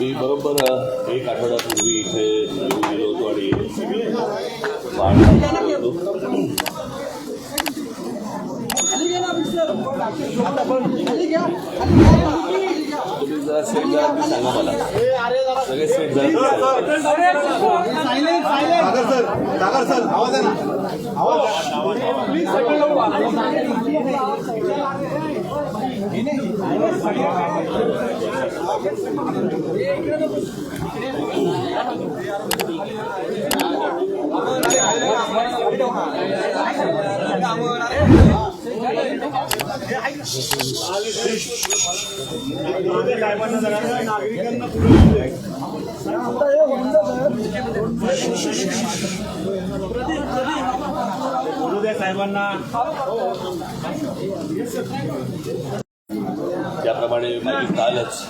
मी बरोबर अ, एक आठवड्यापूर्वी इथे येऊन गेलो होतो आणि बाळा होतो तुम्ही जरा सेट झाला की सांगा मला सगळे सेट झाले की सांगा. सागर सर सागर सर आवाज आहे ना आवाज बोलू द्या साहेबांना कालच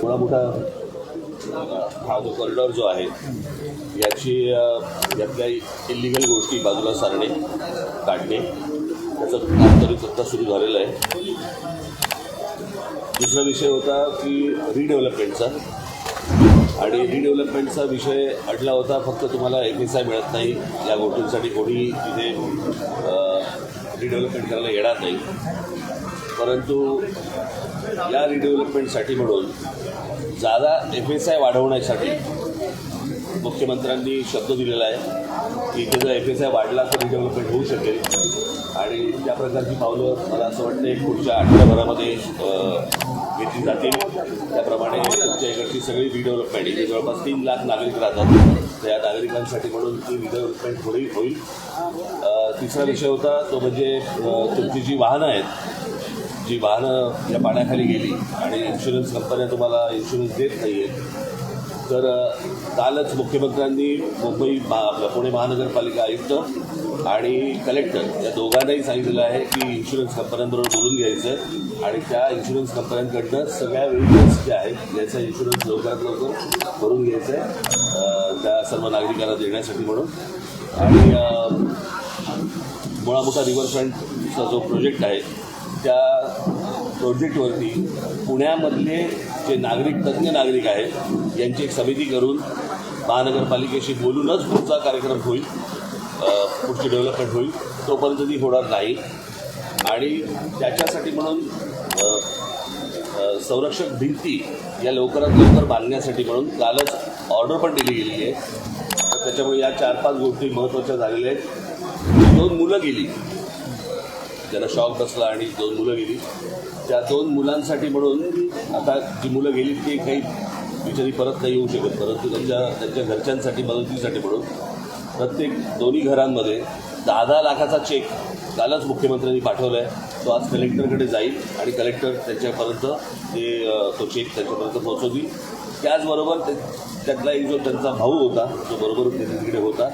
थोडा मोठा हा जो कॉरिडॉर जो आहे याची यातल्या इलिगल गोष्टी बाजूला सारणे काढणे त्याचं काम तरी सत्ता सुरू झालेलं आहे. दुसरा विषय होता की रिडेव्हलपमेंटचा आणि रिडेव्हलपमेंटचा विषय अडला होता फक्त तुम्हाला एफ एस आय मिळत नाही या गोष्टींसाठी कोणी तिथे रिडेव्हलपमेंट करायला येणार नाही. परंतु या रिडेव्हलपमेंटसाठी म्हणून जादा एफ एस आय वाढवण्यासाठी मुख्यमंत्र्यांनी शब्द दिलेला आहे की इथे जर एफ एस आय वाढला तर डेव्हलपमेंट होऊ शकेल. आणि त्या प्रकारची पावलं मला असं वाटतं पुढच्या आठवड्याभरामध्ये घेतली जातील. त्याप्रमाणे तुमच्या इकडची सगळी रिडेव्हलपमेंट इथे जवळपास तीन लाख नागरिक राहतात. तर या नागरिकांसाठी म्हणून ती रिडेव्हलपमेंट थोडी होईल. तिसरा विषय होता तो म्हणजे तुमची जी वाहनं आहेत जी वाहनं या पाण्याखाली गेली आणि इन्शुरन्स कंपन्या तुम्हाला इन्शुरन्स देत नाही आहेत तर कालच मुख्यमंत्र्यांनी मुंबई महा आपलं पुणे महानगरपालिका आयुक्त आणि कलेक्टर या दोघांनाही सांगितलेलं आहे की इन्शुरन्स कंपन्यांबरोबर बोलून घ्यायचं आणि त्या इन्शुरन्स कंपन्यांकडनं सगळ्या व्हेकल्स ज्या आहेत ज्याचा इन्शुरन्स लवकरात लवकर भरून घ्यायचं आहे त्या सर्व नागरिकांना देण्यासाठी म्हणून. आणि अ, रिव्हरफ्रंटचा जो प्रोजेक्ट आहे त्या प्रोजेक्टवरती पुण्यामधले जे नागरिक तज्ज्ञ नागरिक आहेत यांची एक समिती करून महानगरपालिकेशी बोलूनच पुढचा कार्यक्रम होईल पुढची डेव्हलपमेंट होईल तोपर्यंत ती होणार नाही. आणि त्याच्यासाठी म्हणून संरक्षक भिंती या लवकरात लवकर बांधण्यासाठी म्हणून कालच ऑर्डर पण दिली गेलेली आहे. तर त्याच्यामुळे या चार पाच गोष्टी महत्त्वाच्या झालेल्या आहेत. दोन मुलं गेली. ज्यांना शॉक बसला आणि दोन मुलं गेली. त्या दोन मुलांसाठी म्हणून आता जी मुलं गेली ती काही बिचारी परत नाही येऊ शकत. परंतु त्यांच्या त्यांच्या घरच्यांसाठी मदतीसाठी म्हणून प्रत्येक दोन्ही घरांमध्ये दहा दहा लाखाचा चेक कालच मुख्यमंत्र्यांनी पाठवला आहे तो आज कलेक्टरकडे जाईल आणि कलेक्टर त्यांच्यापर्यंत ते तो चेक त्यांच्यापर्यंत पोहोचवतील. त्याचबरोबर त्यातला एक जो त्यांचा भाऊ होता जो बरोबर तिकडे होता.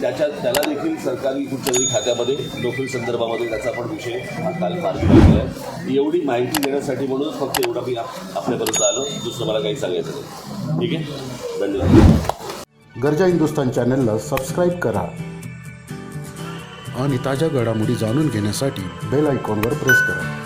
त्याच्या त्याला देखील सरकारी कुठच्यातरी खात्यामध्ये नोकरी संदर्भामध्ये त्याचा पण विषय हा काल मार्गी केला आहे. एवढी माहिती देण्यासाठी म्हणून फक्त एवढं मी आपल्यापर्यंत आलो. दुसरं मला काही सांगायचं नाही. ठीक आहे? धन्यवाद. गरजा हिंदुस्तान चॅनलला सबस्क्राईब करा आणि ताज्या घडामोडी जाणून घेण्यासाठी बेल आयकॉनवर प्रेस करा.